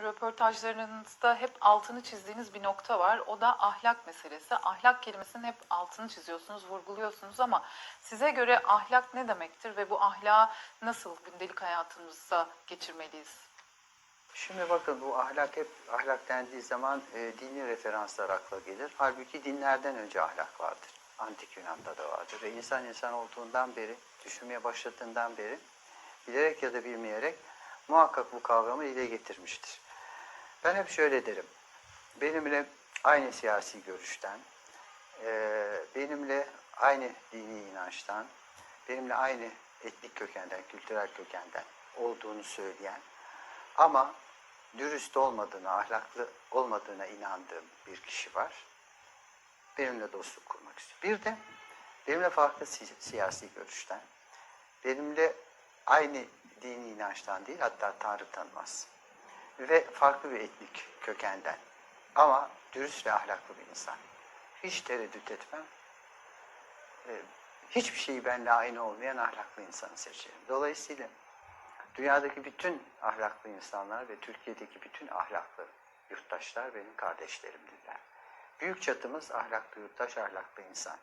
röportajlarınızda hep altını çizdiğiniz bir nokta var. O da ahlak meselesi. Ahlak kelimesinin hep altını çiziyorsunuz, vurguluyorsunuz ama size göre ahlak ne demektir ve bu ahlakı nasıl gündelik hayatımızda geçirmeliyiz? Şimdi bakın bu ahlak hep ahlak dendiği zaman e, dini referanslar akla gelir. Halbuki dinlerden önce ahlak vardır. Antik Yunan'da da vardır. Ve insan insan olduğundan beri, düşünmeye başladığından beri bilerek ya da bilmeyerek muhakkak bu kavramı dile getirmiştir. Ben hep şöyle derim. Benimle aynı siyasi görüşten, e, benimle aynı dini inançtan, benimle aynı etnik kökenden, kültürel kökenden olduğunu söyleyen ama dürüst olmadığına, ahlaklı olmadığına inandığım bir kişi var. Benimle dostluk kurmak istiyor. Bir de benimle farklı si- siyasi görüşten, benimle aynı dini inançtan değil, hatta Tanrı tanımaz. Ve farklı bir etnik kökenden ama dürüst ve ahlaklı bir insan. Hiç tereddüt etmem. Ee, Hiçbir şeyi benimle aynı olmayan ahlaklı insanı seçerim. Dolayısıyla Dünyadaki bütün ahlaklı insanlar ve Türkiye'deki bütün ahlaklı yurttaşlar benim kardeşlerimdirler. Büyük çatımız ahlaklı yurttaş, ahlaklı insan.